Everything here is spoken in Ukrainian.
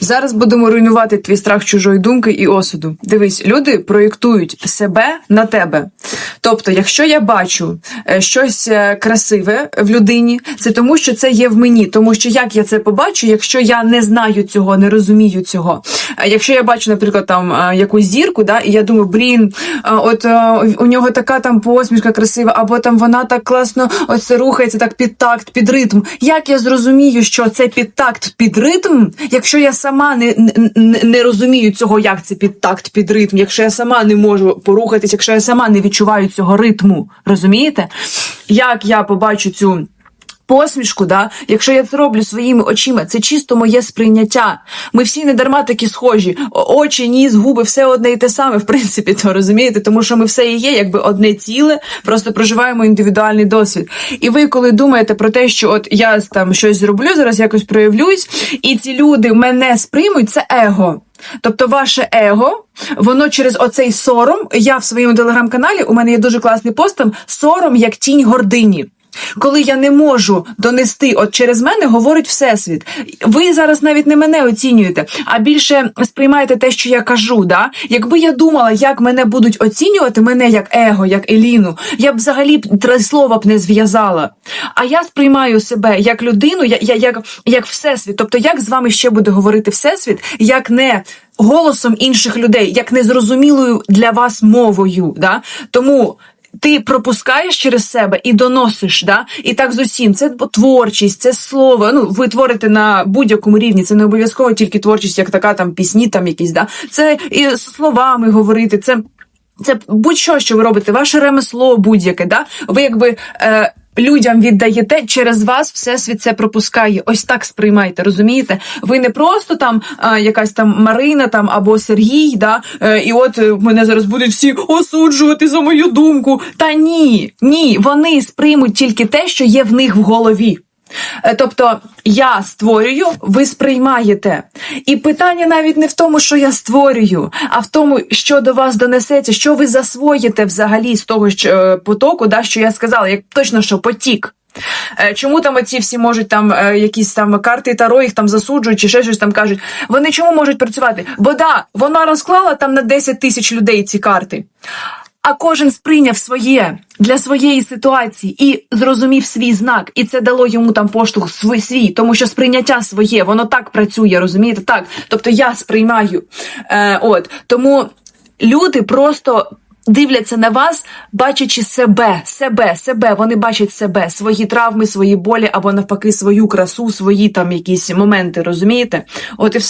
Зараз будемо руйнувати твій страх чужої думки і осуду. Дивись, люди проєктують себе на тебе. Тобто, якщо я бачу е, щось е, красиве в людині, це тому, що це є в мені. Тому що як я це побачу, якщо я не знаю цього, не розумію цього. Якщо я бачу, наприклад, там е, якусь зірку, да, і я думаю, блін, от у нього така там посмішка красива, або там вона так класно ось рухається так під такт, під ритм. Як я зрозумію, що це під такт, під ритм, якщо я сама не, не, не розумію цього, як це під такт, під ритм, якщо я сама не можу порухатись, якщо я сама не відчуваю цього ритму, розумієте? Як я побачу цю посмішку, да, якщо я це роблю своїми очима, це чисто моє сприйняття. Ми всі не дарма такі схожі. Очі, ніс, губи, все одне і те саме, в принципі, то розумієте, тому що ми все і є, якби одне ціле, просто проживаємо індивідуальний досвід. І ви, коли думаєте про те, що от я там щось зроблю, зараз якось проявлюсь, і ці люди мене сприймуть, це его. Тобто ваше его, воно через оцей сором. Я в своєму телеграм-каналі у мене є дуже класний пост там сором як тінь гордині. Коли я не можу донести, от через мене говорить всесвіт. Ви зараз навіть не мене оцінюєте, а більше сприймаєте те, що я кажу. Да? Якби я думала, як мене будуть оцінювати, мене як его, як Еліну, я б взагалі три слова б не зв'язала. А я сприймаю себе як людину, я, я, як, як всесвіт. Тобто, як з вами ще буде говорити всесвіт, як не голосом інших людей, як незрозумілою для вас мовою. Да? Тому. Ти пропускаєш через себе і доносиш, да? і так з усім. Це творчість, це слово. Ну, ви творите на будь-якому рівні. Це не обов'язково тільки творчість, як така там пісні, там якісь, да? Це і словами говорити, це. Це будь-що, що ви робите, ваше ремесло будь-яке, да? Ви якби е, людям віддаєте, через вас всесвіт це пропускає. Ось так сприймайте, розумієте? Ви не просто там а, якась там Марина там або Сергій, да? Е, і от е, мене зараз будуть всі осуджувати за мою думку. Та ні, ні, вони сприймуть тільки те, що є в них в голові. Е, Тобто я створюю, ви сприймаєте. І питання навіть не в тому, що я створюю, а в тому, що до вас донесеться, що ви засвоїте взагалі з того що, е, потоку, да, що я сказала, як точно що потік. Е, Чому там оці всі можуть там якісь там карти Таро їх там засуджують чи ще щось там кажуть? Вони чому можуть працювати? Бо да, вона розклала там на 10 тисяч людей ці карти. А кожен сприйняв своє для своєї ситуації і зрозумів свій знак, і це дало йому там поштовх свій, свій, тому що сприйняття своє, воно так працює, розумієте? Так. Тобто я сприймаю. Е, от тому люди просто. Дивляться на вас, бачачи себе, себе, себе. Вони бачать себе, свої травми, свої болі або навпаки свою красу, свої там якісь моменти, розумієте? От і все.